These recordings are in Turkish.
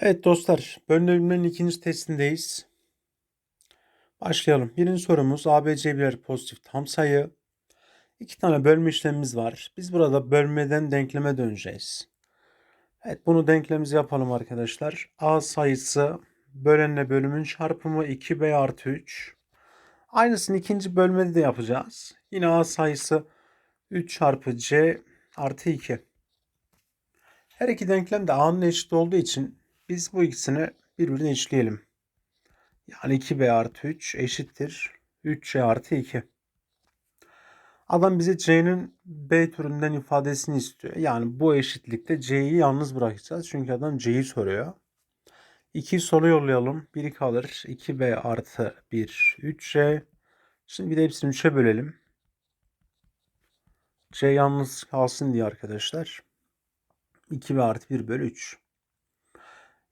Evet dostlar, bölünebilmenin ikinci testindeyiz. Başlayalım. Birinci sorumuz ABC birer pozitif tam sayı. İki tane bölme işlemimiz var. Biz burada bölmeden denkleme döneceğiz. Evet bunu denklemimizi yapalım arkadaşlar. A sayısı bölenle bölümün çarpımı 2B artı 3. Aynısını ikinci bölmede de yapacağız. Yine A sayısı 3 çarpı C artı 2. Her iki denklem de A'nın eşit olduğu için biz bu ikisini birbirine eşleyelim. Yani 2b artı 3 eşittir 3c artı 2. Adam bize c'nin b türünden ifadesini istiyor. Yani bu eşitlikte c'yi yalnız bırakacağız. Çünkü adam c'yi soruyor. 2'yi sola yollayalım. 1'i kalır. 2b artı 1 3c. Şimdi bir de hepsini 3'e bölelim. c yalnız kalsın diye arkadaşlar. 2b artı 1 bölü 3.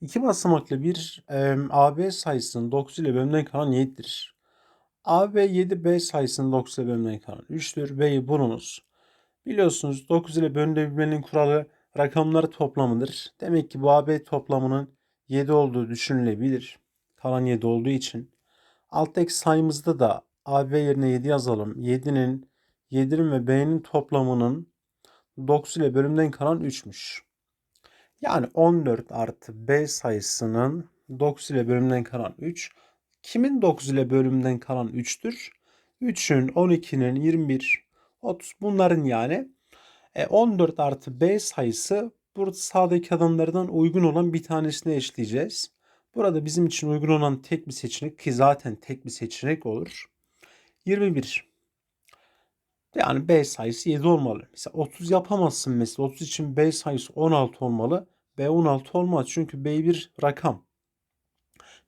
İki basamaklı bir e, AB sayısının 9 ile bölümden kalan 7'dir. AB 7B sayısının 9 ile bölümden kalan 3'tür. B'yi bulunuz. Biliyorsunuz 9 ile bölünebilmenin kuralı rakamları toplamıdır. Demek ki bu AB toplamının 7 olduğu düşünülebilir. Kalan 7 olduğu için. Alttaki sayımızda da AB yerine 7 yazalım. 7'nin 7'nin ve B'nin toplamının 9 ile bölümden kalan 3'müş. Yani 14 artı B sayısının 9 ile bölümden kalan 3. Kimin 9 ile bölümden kalan 3'tür? 3'ün, 12'nin, 21, 30 bunların yani. E 14 artı B sayısı burada sağdaki adımlardan uygun olan bir tanesine eşleyeceğiz. Burada bizim için uygun olan tek bir seçenek ki zaten tek bir seçenek olur. 21. Yani B sayısı 7 olmalı. Mesela 30 yapamazsın mesela. 30 için B sayısı 16 olmalı. B 16 olmaz. Çünkü B bir rakam.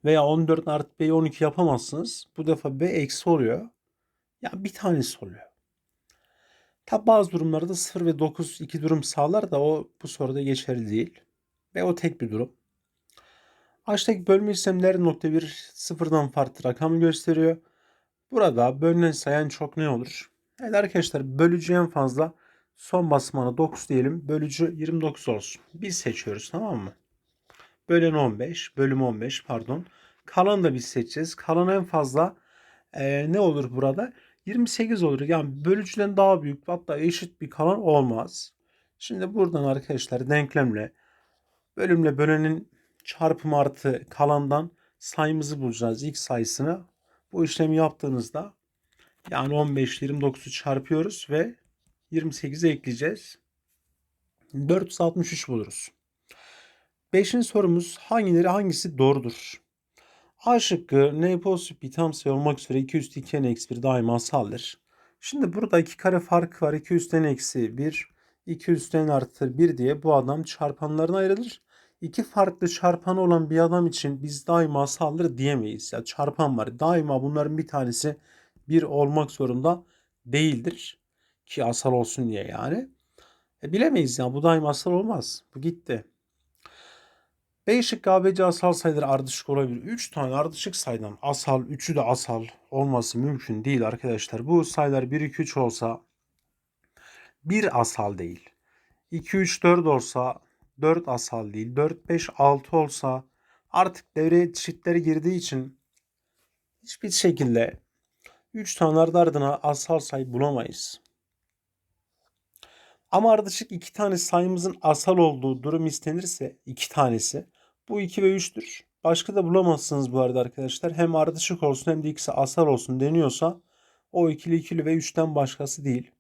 Veya 14 artı B 12 yapamazsınız. Bu defa B eksi oluyor. Ya yani bir tanesi oluyor. Tabi bazı durumlarda 0 ve 9 iki durum sağlar da o bu soruda geçerli değil. Ve o tek bir durum. Aşağıdaki bölme işlemleri nokta bir sıfırdan farklı rakamı gösteriyor. Burada bölünen sayan çok ne olur? Evet arkadaşlar bölücü en fazla son basamağına 9 diyelim. Bölücü 29 olsun. Biz seçiyoruz tamam mı? Bölen 15. Bölüm 15 pardon. Kalan da biz seçeceğiz. Kalan en fazla e, ne olur burada? 28 olur. Yani bölücüden daha büyük hatta eşit bir kalan olmaz. Şimdi buradan arkadaşlar denklemle bölümle bölenin çarpım artı kalandan sayımızı bulacağız. ilk sayısını. Bu işlemi yaptığınızda yani 15 29'u çarpıyoruz ve 28'e ekleyeceğiz. 463 buluruz. Beşinci sorumuz hangileri hangisi doğrudur? A şıkkı n pozitif bir tam sayı olmak üzere 2 üstü 2 n eksi 1 daima asaldır. Şimdi burada iki kare farkı var. 2 üstü n eksi 1, 2 üstü n artı 1 diye bu adam çarpanlarına ayrılır. İki farklı çarpanı olan bir adam için biz daima asaldır diyemeyiz. Ya çarpan var. Daima bunların bir tanesi 1 olmak zorunda değildir. Ki asal olsun diye yani. E bilemeyiz ya bu daima asal olmaz. Bu gitti. B şıkkı ABC asal sayıları ardışık olabilir. 3 tane ardışık sayıdan asal, 3'ü de asal olması mümkün değil arkadaşlar. Bu sayılar 1, 2, 3 olsa 1 asal değil. 2, 3, 4 olsa 4 asal değil. 4, 5, 6 olsa artık devreye çiftleri girdiği için hiçbir şekilde 3 tane ardı ardına asal sayı bulamayız. Ama ardışık iki tane sayımızın asal olduğu durum istenirse iki tanesi bu 2 ve 3'tür. Başka da bulamazsınız bu arada arkadaşlar. Hem ardışık olsun hem de ikisi asal olsun deniyorsa o ikili ikili ve 3'ten başkası değil.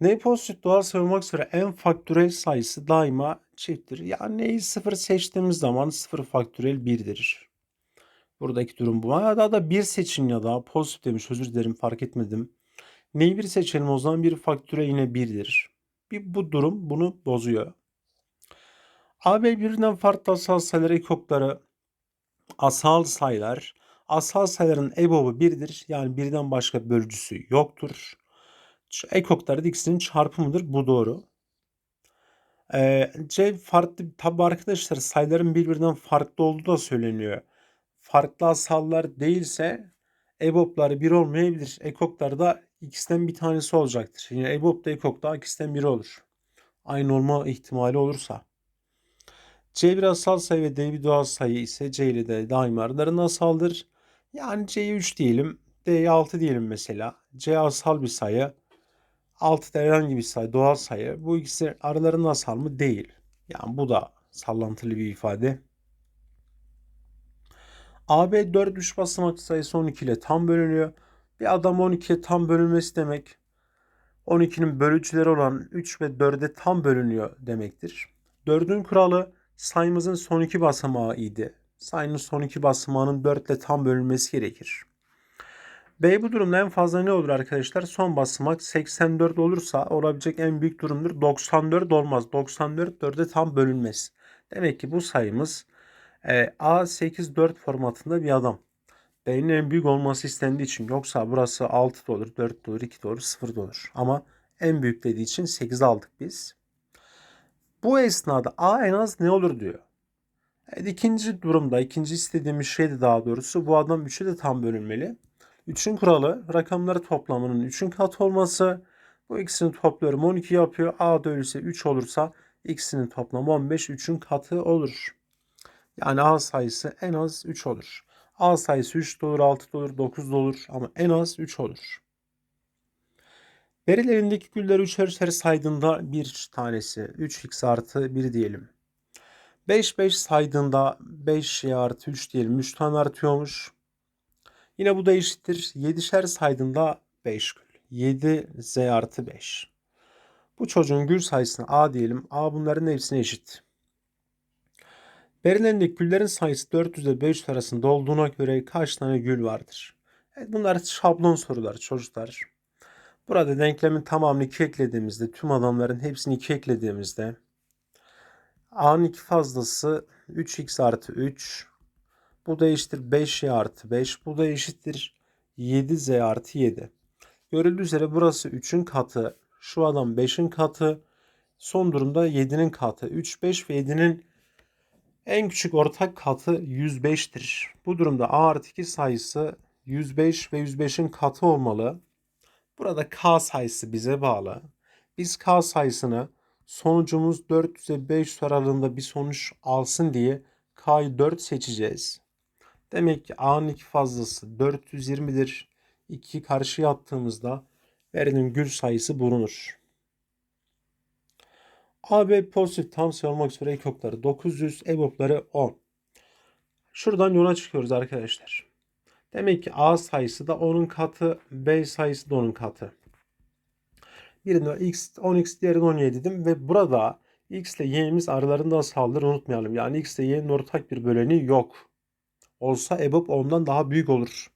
N pozitif doğal sayı olmak üzere en faktörel sayısı daima çifttir. Yani neyi sıfır seçtiğimiz zaman sıfır faktörel 1'dir. Buradaki durum bu. Ya da da bir seçin ya da pozitif demiş özür dilerim fark etmedim. Neyi bir seçelim o zaman bir faktöre yine 1'dir. Bir, bu durum bunu bozuyor. AB birbirinden farklı asal sayılar ekokları asal sayılar. Asal sayıların EBOB'u 1'dir. Yani birden başka bölücüsü yoktur. Ekokları ikisinin çarpımıdır. Bu doğru. Ee, C farklı tabi arkadaşlar sayıların birbirinden farklı olduğu da söyleniyor. Farklı asallar değilse EBOB'ları 1 olmayabilir. Ekoklar da ikisinden bir tanesi olacaktır. Yani EBOB da EKOK da ikisinden biri olur. Aynı olma ihtimali olursa. C bir asal sayı ve D bir doğal sayı ise C ile D daima aralarında asaldır. Yani C'ye 3 diyelim, D'ye 6 diyelim mesela. C asal bir sayı, 6 da herhangi bir sayı, doğal sayı. Bu ikisi aralarında asal mı? Değil. Yani bu da sallantılı bir ifade. AB 4 üç basamaklı sayısı 12 ile tam bölünüyor. Bir adam 12'ye tam bölünmesi demek 12'nin bölücüleri olan 3 ve 4'e tam bölünüyor demektir. 4'ün kuralı sayımızın son iki basamağı idi. Sayının son iki basamağının 4 ile tam bölünmesi gerekir. B bu durumda en fazla ne olur arkadaşlar? Son basamak 84 olursa olabilecek en büyük durumdur. 94 olmaz. 94 4'e tam bölünmez. Demek ki bu sayımız e, A84 formatında bir adam. B'nin en büyük olması istendiği için. Yoksa burası 6 da olur, 4 de olur, 2 de olur, 0 da olur. Ama en büyük dediği için 8 aldık biz. Bu esnada A en az ne olur diyor. Evet, ikinci durumda, ikinci istediğimiz şey de daha doğrusu bu adam 3'e de tam bölünmeli. 3'ün kuralı rakamları toplamının 3'ün katı olması. Bu ikisini topluyorum 12 yapıyor. A öyleyse 3 olursa ikisinin toplamı 15 3'ün katı olur. Yani A sayısı en az 3 olur. A sayısı 3 de olur, 6 da olur, 9 da olur ama en az 3 olur. Verilerindeki gülleri üçer üçer saydığında bir tanesi 3x artı 1 diyelim. 5 5 saydığında 5y artı 3 diyelim. 3 tane artıyormuş. Yine bu da eşittir. 7'şer saydığında 5 gül. 7z artı 5. Bu çocuğun gül sayısına a diyelim. a bunların hepsine eşit. Verilerindeki güllerin sayısı 400 ile 500 arasında olduğuna göre kaç tane gül vardır? Evet, bunlar şablon sorular çocuklar. Burada denklemin tamamını 2 eklediğimizde, tüm adamların hepsini 2 eklediğimizde a'nın 2 fazlası 3x artı 3. Bu da eşittir 5y artı 5. Bu da eşittir 7z artı 7. Görüldüğü üzere burası 3'ün katı. Şu adam 5'in katı. Son durumda 7'nin katı. 3, 5 ve 7'nin en küçük ortak katı 105'tir. Bu durumda a artı 2 sayısı 105 ve 105'in katı olmalı. Burada k sayısı bize bağlı. Biz k sayısını sonucumuz 400 ile 500 aralığında bir sonuç alsın diye k'yı 4 seçeceğiz. Demek ki a'nın 2 fazlası 420'dir. 2 karşıya attığımızda verilen gül sayısı bulunur. AB pozitif tam sayı olmak üzere ekokları 900, EBOB'ları 10. Şuradan yola çıkıyoruz arkadaşlar. Demek ki A sayısı da 10'un katı, B sayısı da 10'un katı. Birinde x 10x diğerinde 17 dedim ve burada x ile y'miz aralarında asaldır unutmayalım. Yani x ile y'nin ortak bir böleni yok. Olsa EBOB ondan daha büyük olur.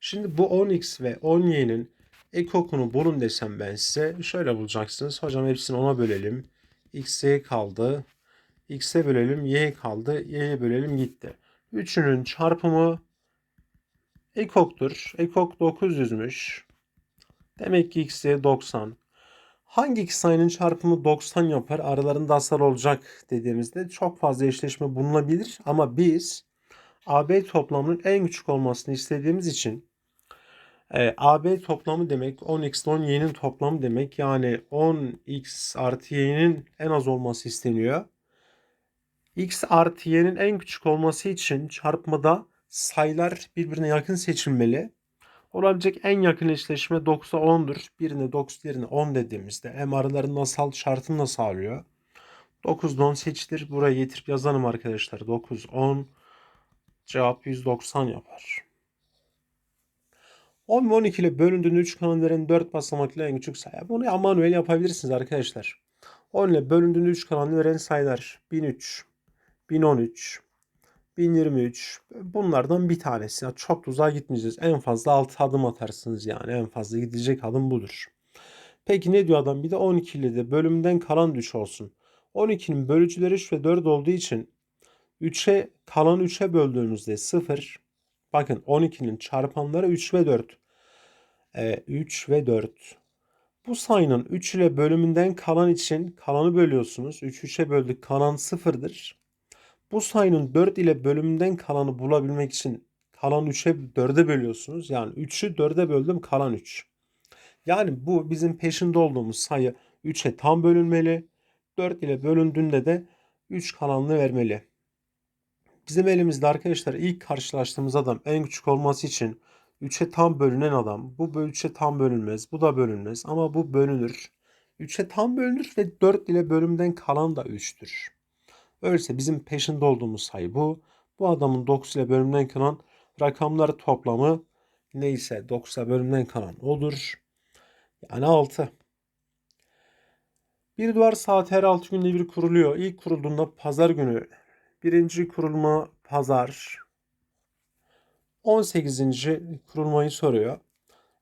Şimdi bu 10x ve 10y'nin ekokunu bulun desem ben size şöyle bulacaksınız. Hocam hepsini 10'a bölelim. X'e kaldı. x'e bölelim y kaldı. y'ye bölelim gitti. Üçünün çarpımı ekoktur. Ekok 900'müş. Demek ki x'e 90. Hangi iki sayının çarpımı 90 yapar? Aralarında asal olacak dediğimizde çok fazla eşleşme bulunabilir. Ama biz AB toplamının en küçük olmasını istediğimiz için e, AB toplamı demek 10x 10y'nin toplamı demek. Yani 10x artı y'nin en az olması isteniyor. x artı y'nin en küçük olması için çarpmada sayılar birbirine yakın seçilmeli. Olabilecek en yakın eşleşme 9'a 10'dur. Birine 9 diğerine 10 dediğimizde hem aralarının asal şartını da sağlıyor. 9 10 seçilir. Buraya getirip yazalım arkadaşlar. 9 10 cevap 190 yapar. 10 ve 12 ile bölündüğünde 3 kalan veren 4 basamaklı en küçük sayı. Bunu manuel yapabilirsiniz arkadaşlar. 10 ile bölündüğünde 3 kalan veren sayılar 1003, 1013, 1023 bunlardan bir tanesi. Çok da uzağa gitmeyeceğiz. En fazla 6 adım atarsınız yani. En fazla gidecek adım budur. Peki ne diyor adam? Bir de 12 ile de bölümden kalan 3 olsun. 12'nin bölücüleri 3 ve 4 olduğu için 3'e kalan 3'e böldüğümüzde 0. Bakın 12'nin çarpanları 3 ve 4. Ee, 3 ve 4. Bu sayının 3 ile bölümünden kalan için kalanı bölüyorsunuz. 3 3'e böldük kalan 0'dır. Bu sayının 4 ile bölümünden kalanı bulabilmek için kalan 3'e 4'e bölüyorsunuz. Yani 3'ü 4'e böldüm kalan 3. Yani bu bizim peşinde olduğumuz sayı 3'e tam bölünmeli. 4 ile bölündüğünde de 3 kalanını vermeli. Bizim elimizde arkadaşlar ilk karşılaştığımız adam en küçük olması için 3'e tam bölünen adam. Bu 3'e tam bölünmez. Bu da bölünmez. Ama bu bölünür. 3'e tam bölünür ve 4 ile bölümden kalan da 3'tür. Öyleyse bizim peşinde olduğumuz sayı bu. Bu adamın 9 ile bölümden kalan rakamlar toplamı neyse 9 ile bölümden kalan odur. Yani 6. Bir duvar saat her 6 günde bir kuruluyor. İlk kurulduğunda pazar günü. Birinci kurulma pazar. 18. kurulmayı soruyor.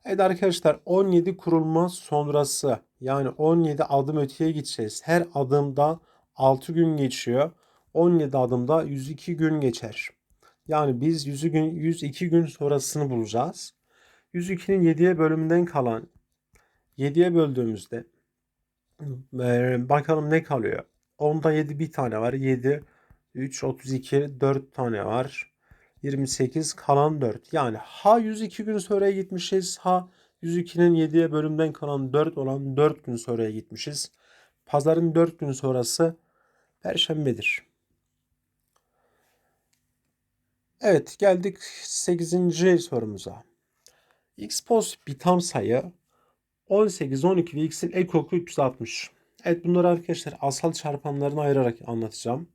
Evet arkadaşlar 17 kurulma sonrası yani 17 adım öteye gideceğiz. Her adımda 6 gün geçiyor. 17 adımda 102 gün geçer. Yani biz 100 gün 102 gün sonrasını bulacağız. 102'nin 7'ye bölümünden kalan 7'ye böldüğümüzde bakalım ne kalıyor? 10'da 7 bir tane var. 7 3 32 4 tane var. 28 kalan 4. Yani ha 102 gün sonraya gitmişiz ha 102'nin 7'ye bölümden kalan 4 olan 4 gün sonraya gitmişiz. Pazarın 4 gün sonrası Perşembedir. Evet geldik 8. sorumuza. X poz bir tam sayı 18, 12 ve x'in ekoku 360. Evet bunları arkadaşlar asal çarpanlarını ayırarak anlatacağım.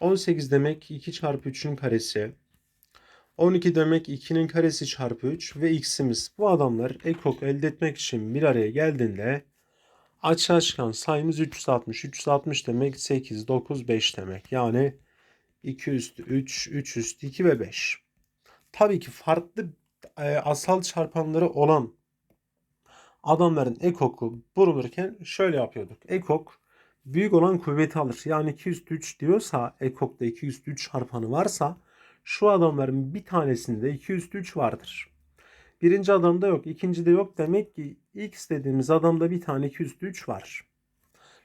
18 demek 2 çarpı 3'ün karesi. 12 demek 2'nin karesi çarpı 3 ve x'imiz. Bu adamlar ekok elde etmek için bir araya geldiğinde açığa çıkan sayımız 360. 360 demek 8, 9, 5 demek. Yani 2 üstü 3, 3 üstü 2 ve 5. Tabii ki farklı e, asal çarpanları olan adamların ekoku bulunurken şöyle yapıyorduk. Ekok büyük olan kuvveti alır. Yani 2 üstü 3 diyorsa ekokta 2 üstü 3 çarpanı varsa şu adamların bir tanesinde 2 üstü 3 vardır. Birinci adamda yok. ikinci de yok. Demek ki x dediğimiz adamda bir tane 2 üstü 3 var.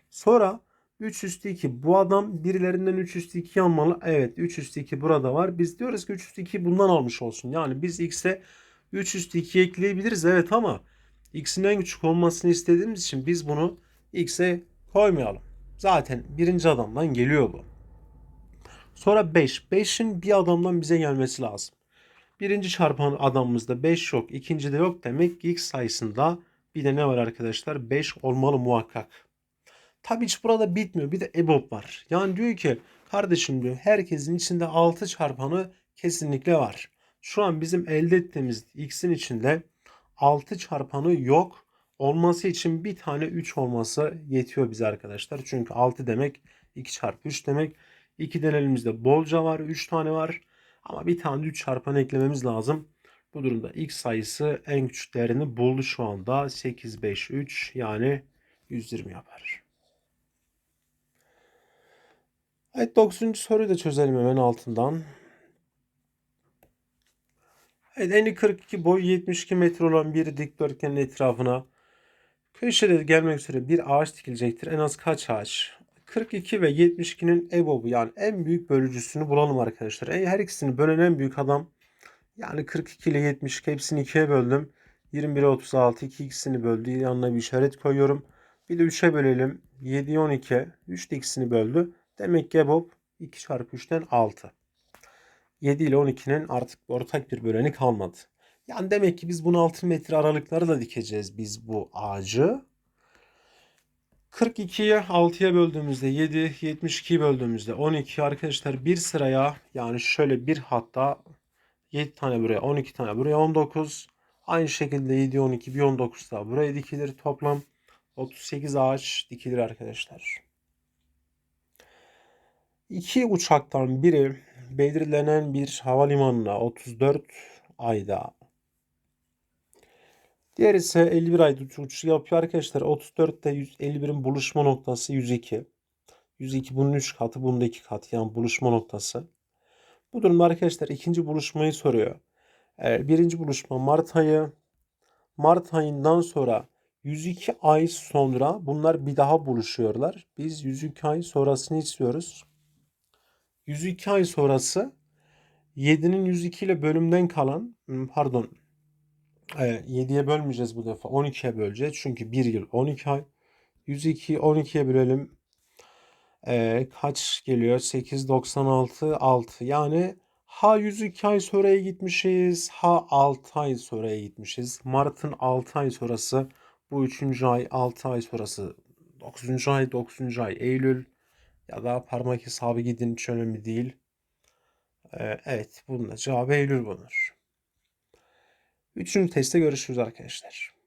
Sonra 3 üstü 2. Bu adam birilerinden 3 üstü 2 almalı. Evet 3 üstü 2 burada var. Biz diyoruz ki 3 üstü 2 bundan almış olsun. Yani biz x'e 3 üstü 2 ekleyebiliriz. Evet ama x'in en küçük olmasını istediğimiz için biz bunu x'e koymayalım. Zaten birinci adamdan geliyor bu. Sonra 5. 5'in bir adamdan bize gelmesi lazım. Birinci çarpan adamımızda 5 yok. ikinci de yok. Demek ki x sayısında bir de ne var arkadaşlar? 5 olmalı muhakkak. Tabii hiç burada bitmiyor. Bir de EBOB var. Yani diyor ki kardeşim diyor herkesin içinde 6 çarpanı kesinlikle var. Şu an bizim elde ettiğimiz x'in içinde 6 çarpanı yok. Olması için bir tane 3 olması yetiyor bize arkadaşlar. Çünkü 6 demek 2 çarpı 3 demek. 2'den elimizde bolca var. 3 tane var. Ama bir tane 3 çarpanı eklememiz lazım. Bu durumda x sayısı en küçük değerini buldu şu anda. 8, 5, 3 yani 120 yapar. Evet 9. soruyu da çözelim hemen altından. Evet eni 42 boy 72 metre olan bir dikdörtgenin etrafına köşede gelmek üzere bir ağaç dikilecektir. En az kaç ağaç? 42 ve 72'nin EBOB'u yani en büyük bölücüsünü bulalım arkadaşlar. E, her ikisini bölen en büyük adam yani 42 ile 72 hepsini 2'ye böldüm. 21'e 36 2 ikisini böldü. Yanına bir işaret koyuyorum. Bir de 3'e bölelim. 7'ye 12. 3 de ikisini böldü. Demek ki EBOB 2 çarpı 3'ten 6. 7 ile 12'nin artık ortak bir böleni kalmadı. Yani demek ki biz bunu 6 metre aralıklarla dikeceğiz biz bu ağacı. 42'ye 6'ya böldüğümüzde 7, 72'yi böldüğümüzde 12 arkadaşlar bir sıraya yani şöyle bir hatta 7 tane buraya 12 tane buraya 19. Aynı şekilde 7, 12, bir 19 daha buraya dikilir. Toplam 38 ağaç dikilir arkadaşlar. İki uçaktan biri belirlenen bir havalimanına 34 ayda Diğer ise 51 ayda uçuş yapıyor arkadaşlar. 34'te 151'in buluşma noktası 102. 102 bunun 3 katı, bunun da 2 katı. Yani buluşma noktası. Bu durumda arkadaşlar ikinci buluşmayı soruyor. Ee, birinci buluşma Mart ayı. Mart ayından sonra 102 ay sonra bunlar bir daha buluşuyorlar. Biz 102 ay sonrasını istiyoruz. 102 ay sonrası 7'nin 102 ile bölümden kalan hmm, pardon 7'ye bölmeyeceğiz bu defa. 12'ye böleceğiz. Çünkü 1 yıl 12 ay. 102 12'ye bölelim. Ee, kaç geliyor? 8, 96, 6. Yani ha 102 ay sonraya gitmişiz. Ha 6 ay sonraya gitmişiz. Mart'ın 6 ay sonrası. Bu 3. ay 6 ay sonrası. 9. ay 9. ay Eylül. Ya da parmak hesabı gidin hiç önemli değil. Ee, evet bunun da cevabı Eylül bulunur. Üçüncü testte görüşürüz arkadaşlar.